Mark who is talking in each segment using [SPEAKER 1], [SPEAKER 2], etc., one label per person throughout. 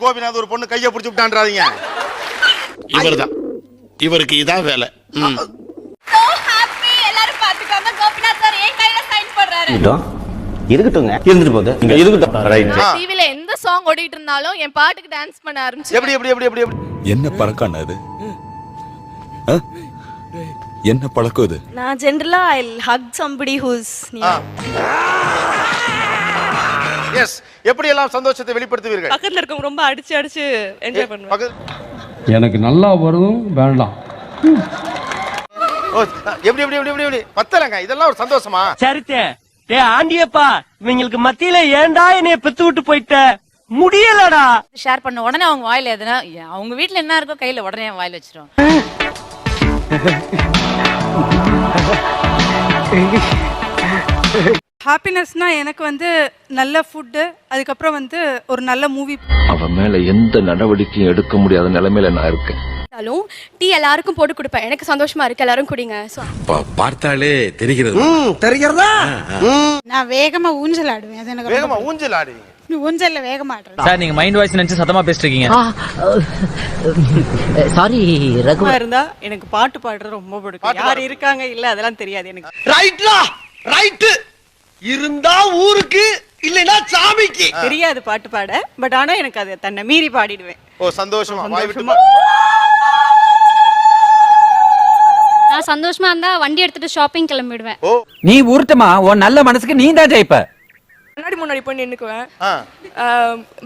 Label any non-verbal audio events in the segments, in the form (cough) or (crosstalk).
[SPEAKER 1] கோபிநாத் ஒரு பொண்ணு கையை பிடிச்சி விட்டான்றாதீங்க.
[SPEAKER 2] இவர்தான். இவருக்கு இதான் வேலை.
[SPEAKER 3] இருக்கட்டுங்க இருந்துட்டு போகுது. இருக்கட்டும்.
[SPEAKER 4] எந்த சாங் ஓடிட்டு இருந்தாலும் என் பாட்டுக்கு டான்ஸ் பண்ண ஆரம்பிச்சு
[SPEAKER 1] எப்படி எப்படி எப்படி எப்படி
[SPEAKER 5] என்ன பழக்கம் அது? என்ன பழக்கம் இது?
[SPEAKER 6] நான் ஜென்ரலா ஐ ஹக் சம்படி ஹூஸ்
[SPEAKER 1] எஸ் எப்படி எல்லாம் சந்தோஷத்தை வெளிப்படுத்துவீர்கள்?
[SPEAKER 6] பக்கத்துல இருக்கவங்க ரொம்ப அடிச்சு அடிச்சு என்ஜாய் பண்ணுவேன்
[SPEAKER 7] எனக்கு நல்லா வரும் வேண்டாம்.
[SPEAKER 1] ஓ, எப்படி எப்படி எப்படி எப்படி எப்படி? பத்தலங்க இதெல்லாம் ஒரு சந்தோஷமா?
[SPEAKER 8] சரித்தே டே ஆண்டியப்பா இவங்களுக்கு மத்தியில ஏன்டா என்னைய பெத்து விட்டு போயிட்ட? முடியலடா.
[SPEAKER 9] ஷேர் பண்ண உடனே அவங்க வாயில எதுனா அவங்க வீட்ல என்ன இருக்கோ கையில உடனே என் வாயில வச்சிரும். (laughs)
[SPEAKER 6] ஹாப்பினஸ்னா எனக்கு வந்து நல்ல ஃபுட்டு அதுக்கப்புறம் வந்து ஒரு நல்ல மூவி
[SPEAKER 5] அவன் மேல எந்த நடவடிக்கையும் எடுக்க முடியாத நிலைமையில நான் இருக்கேன்.
[SPEAKER 6] டீ எல்லாருக்கும் போட்டு கொடுப்பேன். எனக்கு சந்தோஷமா இருக்கு. எல்லாரும் குடிங்க.
[SPEAKER 5] பார்த்தாலே தெரிகிறது.
[SPEAKER 6] நான் வேகமா ஊஞ்சல் ஆடுவேன் அது எனக்கு
[SPEAKER 1] வேகமா ஊஞ்சல் ஆடுவீங்க
[SPEAKER 6] ஊஞ்சல்ல வேகமா ஆடுறேன்
[SPEAKER 8] சார் நீங்க மைண்ட் வாய்ஸ் நினைச்சு சத்தமா பேசிட்டு இருக்கீங்க
[SPEAKER 3] சாரி ரகு.
[SPEAKER 6] இருந்தா எனக்கு பாட்டு பாடுறது ரொம்ப பிடிக்கும். யார் இருக்காங்க இல்ல அதெல்லாம் தெரியாது எனக்கு.
[SPEAKER 8] ரைட்லா ரைட் இருந்தா ஊருக்கு இல்லைன்னா சாமிக்கு.
[SPEAKER 6] தெரியாது பாட்டு பாட பட் ஆனா எனக்கு அது தன்னை மீறி பாடிடுவேன்.
[SPEAKER 1] ஓ சந்தோஷமா? வாய் விட்டு.
[SPEAKER 9] நான் சந்தோஷமா இருந்தா வண்டி எடுத்துட்டு ஷாப்பிங் கிளம்பிடுவேன்.
[SPEAKER 1] ஓ.
[SPEAKER 8] நீ உருட்டுமா உன் நல்ல மனசுக்கு நீ தான் ஜெயிப்ப.
[SPEAKER 6] முன்னாடி முன்னாடி போய் நின்னுக்குவேன்.
[SPEAKER 1] ஆ.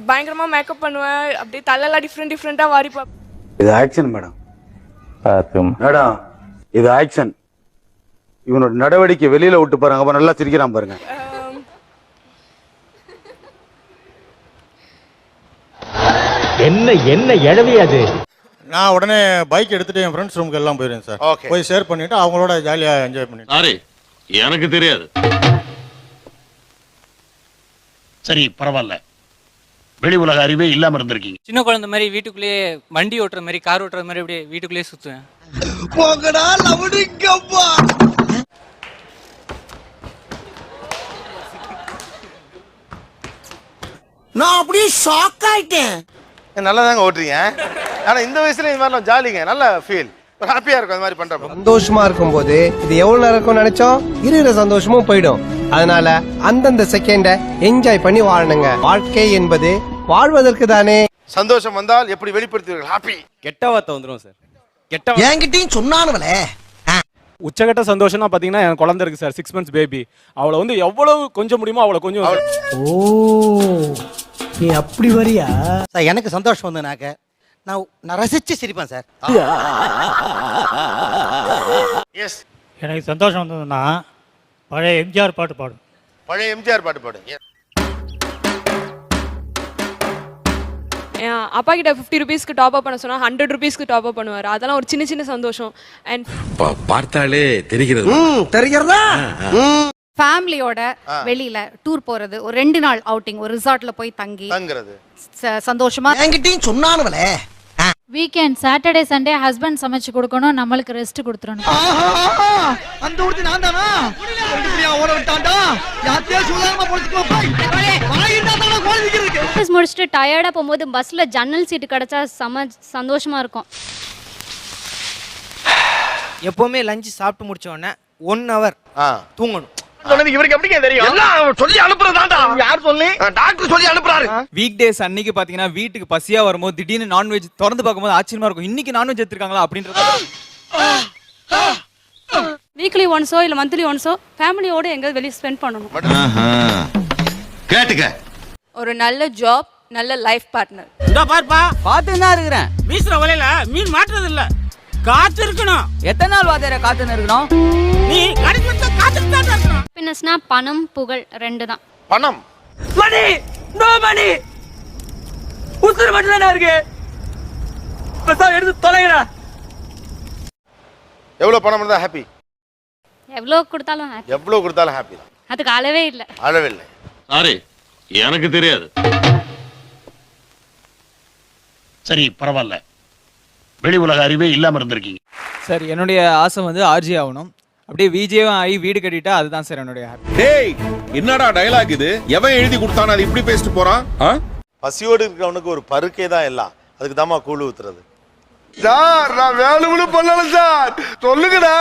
[SPEAKER 6] பயங்கரமா மேக்கப் பண்ணுவேன். அப்படியே தலையெல்லாம் டிஃப்ரெண்ட் டிஃப்ரெண்டா வாரி
[SPEAKER 3] இது ஆக்ஷன் மேடம் மேடம் இது ஆக்ஷன் இவனோட நடவடிக்கை வெளியில விட்டு பாருங்க. அப்ப நல்லா சிரிக்கிறான் பாருங்க.
[SPEAKER 8] என்ன என்ன எழவி அது?
[SPEAKER 7] நான் உடனே பைக் எடுத்துட்டு என் ஃப்ரெண்ட்ஸ் ரூமுக்கு எல்லாம் போயிருவேன் சார்.
[SPEAKER 1] Okay.
[SPEAKER 7] போய் ஷேர் பண்ணிட்டு அவங்களோட ஜாலியா என்ஜாய் பண்ணிட்டு.
[SPEAKER 2] சாரி எனக்கு தெரியாது. சரி பரவாயில்ல. வெளி உலக அறிவே இல்லாம இருந்திருக்கீங்க.
[SPEAKER 8] சின்ன குழந்தை மாதிரி வீட்டுக்குள்ளேயே வண்டி ஓட்டுற மாதிரி கார் ஓட்டுற மாதிரி அப்படியே வீட்டுக்குள்ளேயே சுத்துவேன். நான் அப்படியே ஷாக் ஆயிட்டேன்.
[SPEAKER 1] நல்லா தாங்க ஓட்டுறீங்க. ஆனா இந்த வயசுல இந்த மாதிரிலாம் ஜாலிங்க நல்ல ஃபீல் ஹாப்பியா இருக்கும் அந்த மாதிரி பண்றப்ப.
[SPEAKER 8] சந்தோஷமா இருக்கும்போது இது எவ்வளவு நேரம் இருக்கும்னு நினைச்சோம்? இருக்கிற சந்தோஷமும் போயிடும். அதனால அந்தந்த செகண்ட என்ஜாய் பண்ணி வாழணுங்க. வாழ்க்கை என்பது வாழ்வதற்கு தானே.
[SPEAKER 1] சந்தோஷம் வந்தால் எப்படி வெளிப்படுத்துவீர்கள்? ஹாப்பி
[SPEAKER 8] கெட்ட வார்த்தை வந்துரும் சார் கெட்ட
[SPEAKER 3] என்கிட்டயும் சொன்னானுவலே
[SPEAKER 7] உச்சகட்ட சந்தோஷம்னா பாத்தீங்கன்னா என் குழந்தை இருக்கு சார் சிக்ஸ் மந்த்ஸ் பேபி அவளை வந்து எவ்வளவு கொஞ்சம் முடியுமோ அவளை கொஞ்சம்
[SPEAKER 8] ஓ. நீ அப்படி வரியா?
[SPEAKER 3] சார் எனக்கு சந்தோஷம் வந்தனாக்க நான் நான் ரசிச்சு சிரிப்பேன் சார்.
[SPEAKER 1] எஸ்
[SPEAKER 7] எனக்கு சந்தோஷம் வந்ததுன்னா பழைய எம்ஜிஆர் பாட்டு பாடும்
[SPEAKER 1] பழைய எம்ஜிஆர் பாட்டு பாடு. Yes.
[SPEAKER 6] அப்பா கிட்ட ஃபிஃப்டி ருபீஸ்க்கு டாப் அப் பண்ண சொன்னா ஹண்ட்ரட் ருபீஸ்க்கு டாப் அப் பண்ணுவார். அதெல்லாம் ஒரு சின்ன சின்ன சந்தோஷம். அண்ட்
[SPEAKER 5] பார்த்தாலே தெரிகிறது.
[SPEAKER 8] தெரிகிறதா?
[SPEAKER 9] ஃபேமிலியோட வெளியில டூர் போறது ஒரு ரெண்டு நாள் அவுட்டிங் ஒரு ரிசார்ட்ல போய் தங்கி
[SPEAKER 1] தங்குறது.
[SPEAKER 9] ச- சந்தோஷமா
[SPEAKER 3] என்கிட்டயும் சொன்னானுவலே
[SPEAKER 9] வீக்கெண்ட் சாட்டர்டே சண்டே ஹஸ்பண்ட் சமைச்சு கொடுக்கணும் நம்மளுக்கு ரெஸ்ட் கொடுத்துறணும்
[SPEAKER 3] அந்த ஊர்த்தி நான் தானா? ஓட விட்டான்டா? யாத்தையே சொல்லாம
[SPEAKER 9] ஆஃபீஸ் முடிச்சுட்டு டயர்டா போகும்போது பஸ்ல ஜன்னல் சீட்டு கிடைச்சா செம சந்தோஷமா இருக்கும்.
[SPEAKER 8] எப்பவுமே லஞ்ச் சாப்பிட்டு முடிச்ச உடனே ஒன் ஹவர்
[SPEAKER 1] ஆ.
[SPEAKER 8] தூங்கணும்.
[SPEAKER 1] இவருக்கு எப்படிங்க தெரியும்? எல்லாம் சொல்லி அனுப்புறதாண்டா யார் சொல்லி? டாக்டர் சொல்லி அனுப்புறாரு.
[SPEAKER 8] வீக் டேஸ் அன்னைக்கு பாத்தீங்கன்னா வீட்டுக்கு பசியா வரும்போது திடீர்னு நான்வெஜ் திறந்து பார்க்கும்போது ஆச்சரியமா இருக்கும். இன்னைக்கு நான்வெஜ் எடுத்திருக்காங்களா அப்படின்றது
[SPEAKER 6] வீக்லி ஒன்ஸோ இல்ல மந்த்லி ஒன்ஸோ ஃபேமிலியோட எங்க வெளியே ஸ்பெண்ட் பண்ணணும்.
[SPEAKER 2] கேட்டுக்க.
[SPEAKER 6] ஒரு நல்ல ஜாப் நல்ல லைஃப் பார்ட்னர்
[SPEAKER 8] இதோ பார்ப்பா. பார்த்து தான் இருக்கிறேன். வீசுற வலையில மீன் மாட்டுறது இல்ல காத்து இருக்கணும் எத்தனை நாள் வாத்தியார காத்து இருக்கணும் நீ கடைசி காத்து தான் இருக்கணும்.
[SPEAKER 9] ஹாப்பினஸ்னா பணம் புகழ் ரெண்டு தான்
[SPEAKER 1] பணம்.
[SPEAKER 8] Money no money. உசுறு மட்டும் தானே இருக்கு எடுத்து தொலைங்கடா.
[SPEAKER 1] எவ்வளவு பணம் இருந்தா ஹாப்பி
[SPEAKER 9] எவ்வளோ கொடுத்தாலும் happy.
[SPEAKER 1] எவ்வளவு கொடுத்தாலும் ஹாப்பி தான்.
[SPEAKER 9] அதுக்கு அளவே இல்லை.
[SPEAKER 1] அளவில்லை.
[SPEAKER 2] சாரி எனக்கு தெரியாது. சரி பரவாயில்ல. வெளி உலக அறிவே இல்லாம இருந்திருக்கீங்க.
[SPEAKER 8] சார் என்னுடைய ஆசை வந்து ஆர்ஜி ஆகணும். அப்படியே விஜயும் ஆகி வீடு கட்டிட்டா அதுதான் சார் என்னுடைய
[SPEAKER 5] டேய் என்னடா டயலாக் இது? எவன் எழுதி கொடுத்தானே அது இப்படி பேசிட்டு போறான்? ஆ?
[SPEAKER 1] பசியோடு இருக்கிறவனுக்கு ஒரு பருக்கே தான் எல்லாம். அதுக்கு தாம்மா கூழ் ஊத்துறது.
[SPEAKER 3] சார் நான் வேணும்னு பண்ணல சார். சொல்லுங்கடா.